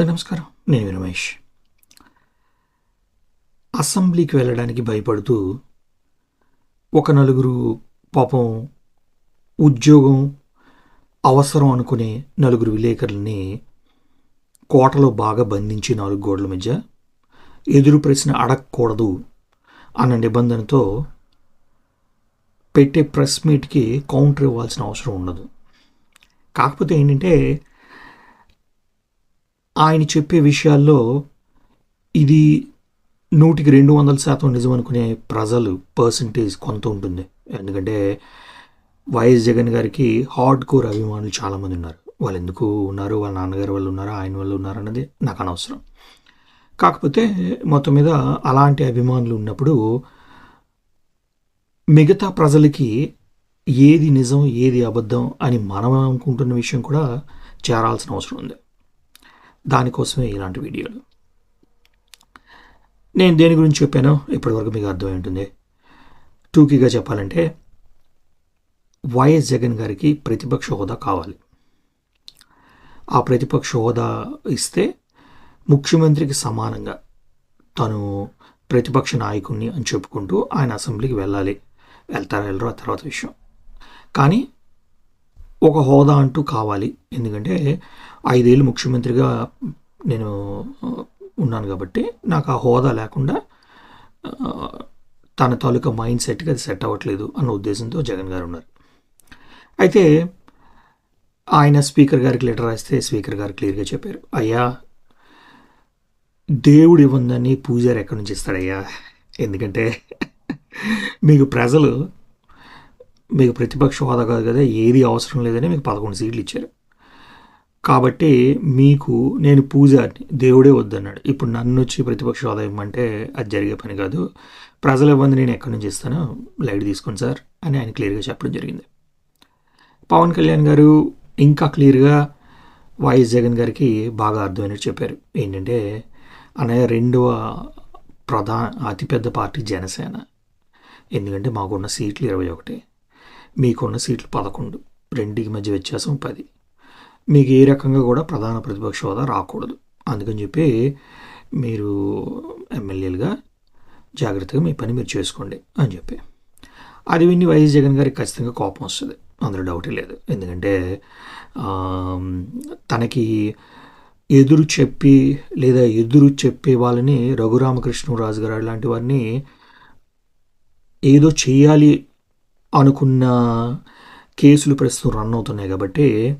Hello నమస్కారం. నేను రమేష్. అసెంబ్లీకి వెళ్ళడానికి భయపడుతూ ఒక నలుగురు పాపం ఉద్యోగం అవసరం అనుకునే నలుగురు విలేకరులని కోటలో బాగా బంధించి నాలుగు గోడల మధ్య ఎదురు ప్రశ్న అడగకూడదు అన్న నిబంధనతో పెట్టే ప్రెస్ మీట్కి కౌంటర్ ఇవ్వాల్సిన అవసరం ఉండదు. కాకపోతే ఏంటంటే ఆయన చెప్పే విషయాల్లో ఇది నూటికి రెండు వందల శాతం నిజం అనుకునే ప్రజలు పర్సంటేజ్ కొంత ఉంటుంది. ఎందుకంటే వైఎస్ జగన్ గారికి హార్డ్ కోర్ అభిమానులు చాలామంది ఉన్నారు. వాళ్ళు ఎందుకు ఉన్నారు? వాళ్ళ నాన్నగారు వాళ్ళు ఉన్నారా? ఆయన వాళ్ళు ఉన్నారు అన్నది నాకు అనవసరం. కాకపోతే మొత్తం మీద అలాంటి అభిమానులు ఉన్నప్పుడు మిగతా ప్రజలకి ఏది నిజం ఏది అబద్ధం అని మనం అనుకుంటున్న విషయం కూడా చేరాల్సిన అవసరం ఉంది. దానికోసమే ఇలాంటి వీడియోలు. నేను దేని గురించి చెప్పానో ఇప్పటివరకు మీకు అర్థమై ఉంటుంది. టూకీగా చెప్పాలంటే వైఎస్ జగన్ గారికి ప్రతిపక్ష హోదా కావాలి. ఆ ప్రతిపక్ష హోదా ఇస్తే ముఖ్యమంత్రికి సమానంగా తను ప్రతిపక్ష నాయకుడిని అని చెప్పుకుంటూ ఆయన అసెంబ్లీకి వెళ్ళాలి. వెళ్తారా వెళ్ళరు ఆ తర్వాత విషయం. కానీ ఒక హోదా అంటూ కావాలి. ఎందుకంటే ఐదేళ్ళు ముఖ్యమంత్రిగా నేను ఉన్నాను కాబట్టి నాకు ఆ హోదా లేకుండా తన తాలూకా మైండ్ సెట్కి అది సెట్ అవ్వట్లేదు అన్న ఉద్దేశంతో జగన్ గారు ఉన్నారు. అయితే ఆయన స్పీకర్ గారికి లెటర్ రాస్తే స్పీకర్ గారు క్లియర్గా చెప్పారు. అయ్యా దేవుడు ఇవ్వందని పూజారి ఎక్కడి నుంచి ఇస్తాడయ్యా? ఎందుకంటే మీకు ప్రజలు మీకు ప్రతిపక్ష హోదా కాదు కదా ఏది అవసరం లేదని మీకు పదకొండు సీట్లు ఇచ్చారు. కాబట్టి మీకు నేను పూజారిని దేవుడే వద్దన్నాడు. ఇప్పుడు నన్ను వచ్చి ప్రతిపక్ష హోదా ఇవ్వమంటే అది జరిగే పని కాదు. ప్రజల ఇబ్బంది నేను ఎక్కడి నుంచి ఇస్తాను లైట్ తీసుకోండి సార్ అని ఆయన క్లియర్గా చెప్పడం జరిగింది. పవన్ కళ్యాణ్ గారు ఇంకా క్లియర్గా వైఎస్ జగన్ గారికి బాగా అర్థమైనట్టు చెప్పారు. ఏంటంటే అన్నయ్య రెండవ ప్రధాన అతిపెద్ద పార్టీ జనసేన. ఎందుకంటే మాకున్న సీట్లు ఇరవై ఒకటి. మీకున్న సీట్లు పదకొండు. రెండింటికి మధ్య వ్యత్యాసం పది. మీకు ఏ రకంగా కూడా ప్రధాన ప్రతిపక్ష హోదా రాకూడదు. అందుకని చెప్పి మీరు ఎమ్మెల్యేలుగా జాగ్రత్తగా మీ పని మీరు చేసుకోండి అని చెప్పి. అది విని వైఎస్ జగన్ గారికి ఖచ్చితంగా కోపం వస్తుంది. అందులో డౌటే లేదు. ఎందుకంటే తనకి ఎదురు చెప్పి లేదా ఎదురు చెప్పే వాళ్ళని రఘురామకృష్ణరాజు గారు లాంటి వారిని ఏదో చేయాలి అనుకున్న కేసులు ప్రస్తుతం రన్ అవుతున్నాయి కాబట్టి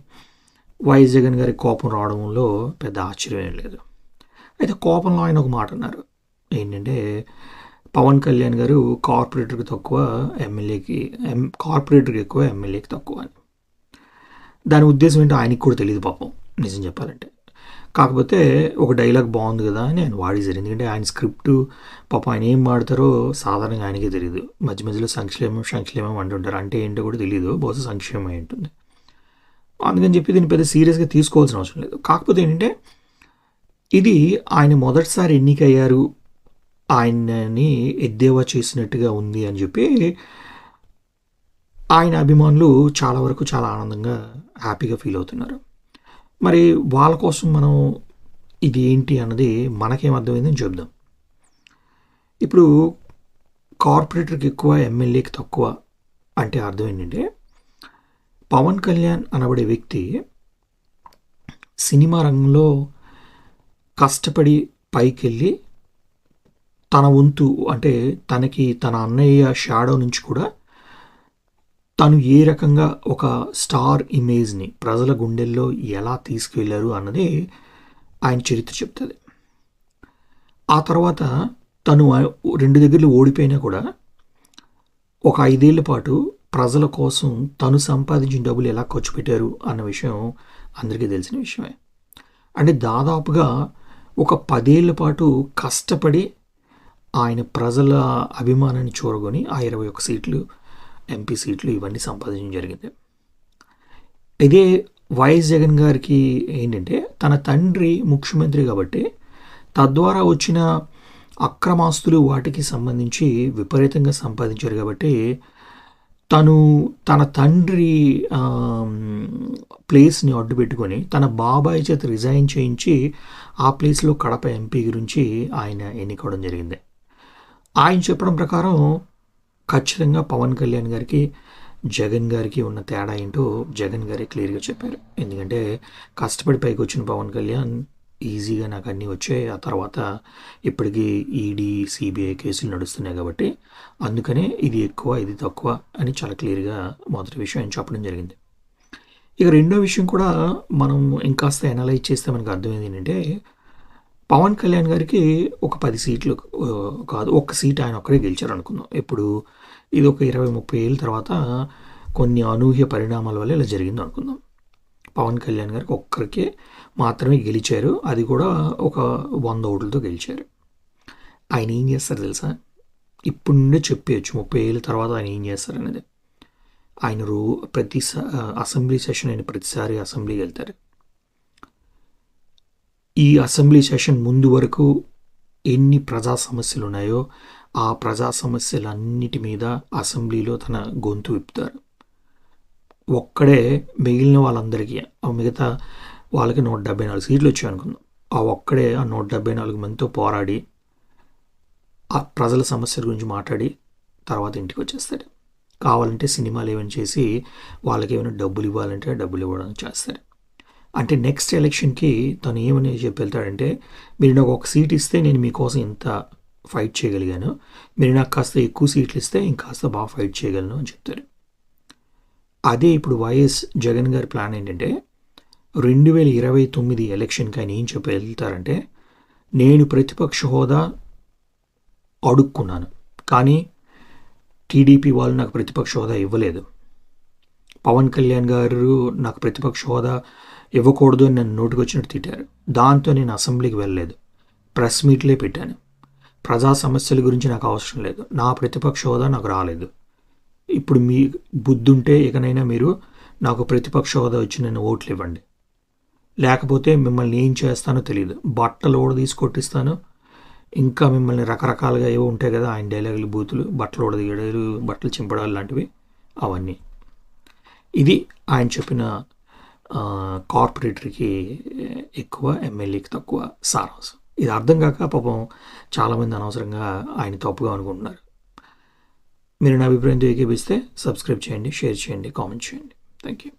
వైఎస్ జగన్ గారి కోపం రావడంలో పెద్ద ఆశ్చర్యం ఏం లేదు. అయితే కోపంలో ఆయన ఒక మాట అన్నారు. ఏంటంటే పవన్ కళ్యాణ్ గారు కార్పొరేటర్కి తక్కువ ఎమ్మెల్యేకి ఎం కార్పొరేటర్కి ఎక్కువ ఎమ్మెల్యేకి తక్కువ అని. దాని ఉద్దేశం ఏంటో ఆయనకి కూడా తెలియదు పాపం నిజం చెప్పాలంటే. కాకపోతే ఒక డైలాగ్ బాగుంది కదా అని ఆయన వాడేశారు ఎందుకంటే ఆయన స్క్రిప్ట్ పాప ఆయన ఏం వాడతారో సాధారణంగా ఆయనకే తెలియదు మధ్య మధ్యలో సంక్షేమం సంక్షేమం అంటుంటారు. అంటే ఏంటో కూడా తెలియదు బహుశా సంక్షేమం అయి ఉంటుంది. అందుకని చెప్పి దీన్ని పెద్ద సీరియస్గా తీసుకోవాల్సిన అవసరం లేదు. కాకపోతే ఏంటంటే ఇది ఆయన మొదటిసారి ఎన్నికయ్యారు. ఆయనని ఎద్దేవా చేసినట్టుగా ఉంది అని చెప్పి ఆయన అభిమానులు చాలా వరకు చాలా ఆనందంగా హ్యాపీగా ఫీల్ అవుతున్నారు. మరి వాళ్ళ కోసం మనం ఇది ఏంటి అన్నది మనకేం అర్థమైందని చెప్దాం. ఇప్పుడు కార్పొరేటర్కి ఎక్కువ ఎమ్మెల్యేకి తక్కువ అంటే అర్థం ఏంటంటే పవన్ కళ్యాణ్ అనబడే వ్యక్తి సినిమా రంగంలో కష్టపడి పైకెళ్ళి తన వంతు అంటే తనకి తన అన్నయ్య షాడో నుంచి కూడా తను ఏ రకంగా ఒక స్టార్ ఇమేజ్ని ప్రజల గుండెల్లో ఎలా తీసుకువెళ్ళారు అన్నది ఆయన చరిత్ర చెప్తుంది. ఆ తర్వాత తను రెండు దగ్గరలు ఓడిపోయినా కూడా ఒక ఐదేళ్ళ పాటు ప్రజల కోసం తను సంపాదించిన డబ్బులు ఎలా ఖర్చు పెట్టారు అన్న విషయం అందరికీ తెలిసిన విషయమే. అంటే దాదాపుగా ఒక పదేళ్ళ పాటు కష్టపడి ఆయన ప్రజల అభిమానాన్ని చూరగొని ఆ ఇరవై ఒక్క సీట్లు ఎంపీ సీట్లు ఇవన్నీ సంపాదించడం జరిగింది. ఇదే వైఎస్ జగన్ గారికి ఏంటంటే తన తండ్రి ముఖ్యమంత్రి కాబట్టి తద్వారా వచ్చిన అక్రమాస్తులు వాటికి సంబంధించి విపరీతంగా సంపాదించారు కాబట్టి తను తన తండ్రి ప్లేస్ని అడ్డు పెట్టుకొని తన బాబాయ్ చేత రిజైన్ చేయించి ఆ ప్లేస్లో కడప ఎంపీ గురించి ఆయన ఎన్నుకోవడం జరిగింది. ఆయన చెప్పడం ప్రకారం ఖచ్చితంగా పవన్ కళ్యాణ్ గారికి జగన్ గారికి ఉన్న తేడా ఏంటో జగన్ గారే క్లియర్గా చెప్పారు. ఎందుకంటే కష్టపడి పైకి వచ్చిన పవన్ కళ్యాణ్ ఈజీగా నాకు అన్నీ వచ్చాయి. ఆ తర్వాత ఇప్పటికీ ఈడీ సిబిఐ కేసులు నడుస్తున్నాయి కాబట్టి అందుకనే ఇది ఎక్కువ ఇది తక్కువ అని చాలా క్లియర్గా మొదటి విషయం ఆయన చెప్పడం జరిగింది. ఇక రెండో విషయం కూడా మనం ఇంకాస్త అనలైజ్ చేస్తే మనకు అర్థమైంది ఏంటంటే పవన్ కళ్యాణ్ గారికి ఒక పది సీట్లు కాదు ఒక్క సీట్ ఆయన ఒక్కడే గెలిచారు అనుకుందాం ఇప్పుడు ఇది ఒక ఇరవై ముప్పై ఏళ్ళ తర్వాత కొన్ని అనూహ్య పరిణామాల వల్ల ఇలా జరిగింది అనుకుందాం పవన్ కళ్యాణ్ గారికి ఒక్కరికే మాత్రమే గెలిచారు. అది కూడా ఒక వంద ఓట్లతో గెలిచారు. ఆయన ఏం చేస్తారు తెలుసా? ఇప్పుడు నుండే చెప్పేయచ్చు ముప్పై ఏళ్ళ తర్వాత ఆయన ఏం చేస్తారు అనేది ఆయన రో ప్రతి అసెంబ్లీ సెషన్ అయిన ప్రతిసారి అసెంబ్లీకి వెళ్తారు. ఈ అసెంబ్లీ సెషన్ ముందు వరకు ఎన్ని ప్రజా సమస్యలు ఉన్నాయో ఆ ప్రజా సమస్యలన్నిటి మీద అసెంబ్లీలో తన గొంతు విప్పుతారు. ఒక్కడే మిగిలిన వాళ్ళందరికీ ఆ మిగతా వాళ్ళకి నూట డెబ్బై నాలుగు సీట్లు వచ్చాయి అనుకుందాం. ఆ ఒక్కడే ఆ నూట డెబ్బై నాలుగు మందితో పోరాడి ఆ ప్రజల సమస్యల గురించి మాట్లాడి తర్వాత ఇంటికి వచ్చేస్తాడు. కావాలంటే సినిమాలు ఏమైనా చేసి వాళ్ళకి ఏమైనా డబ్బులు ఇవ్వాలంటే డబ్బులు ఇవ్వడం చేస్తాడు. అంటే నెక్స్ట్ ఎలక్షన్కి తను ఏమని చెప్పి వెళ్తాడంటే మీరు నాకు ఒక సీట్ ఇస్తే నేను మీకోసం ఇంత ఫైట్ చేయగలిగాను. మీరు నాకు కాస్త ఎక్కువ సీట్లు ఇస్తే ఇంకాస్త బాగా ఫైట్ చేయగలను అని చెప్తారు అదే ఇప్పుడు వైఎస్ జగన్ గారి ప్లాన్ ఏంటంటే రెండు వేల ఇరవై తొమ్మిది ఎలక్షన్కి ఆయన ఏం చెప్పి వెళ్తారంటే నేను ప్రతిపక్ష హోదా అడుక్కున్నాను కానీ టీడీపీ వాళ్ళు నాకు ప్రతిపక్ష హోదా ఇవ్వలేదు. పవన్ కళ్యాణ్ గారు నాకు ప్రతిపక్ష హోదా ఇవ్వకూడదు అని నన్ను నోటికి వచ్చినట్టు తిట్టారు. దాంతో నేను అసెంబ్లీకి వెళ్ళలేదు. ప్రెస్ మీట్లే పెట్టాను. ప్రజా సమస్యల గురించి నాకు అవసరం లేదు. నా ప్రతిపక్ష హోదా నాకు రాలేదు. ఇప్పుడు మీ బుద్ధుంటే ఇకనైనా మీరు నాకు ప్రతిపక్ష హోదా వచ్చి నన్ను ఓట్లు ఇవ్వండి లేకపోతే మిమ్మల్ని ఏం చేస్తానో తెలియదు బట్టలు ఓడ తీసుకొట్టిస్తాను ఇంకా మిమ్మల్ని రకరకాలుగా ఏవో ఉంటాయి కదా ఆయన డైలాగులు బూతులు బట్టలు ఓడదీయడాలు బట్టలు చింపడాలు లాంటివి అవన్నీ. ఇది ఆయన చెప్పిన కార్పొరేటర్కి ఎక్కువ ఎమ్మెల్యేకి తక్కువ సారాంశం. ఇది అర్థం కాక పాపం చాలామంది అనవసరంగా ఆయన తప్పుగా అనుకుంటున్నారు. మీరు నా అభిప్రాయంతో ఏకీపిస్తే సబ్స్క్రైబ్ చేయండి షేర్ చేయండి కామెంట్ చేయండి. Thank you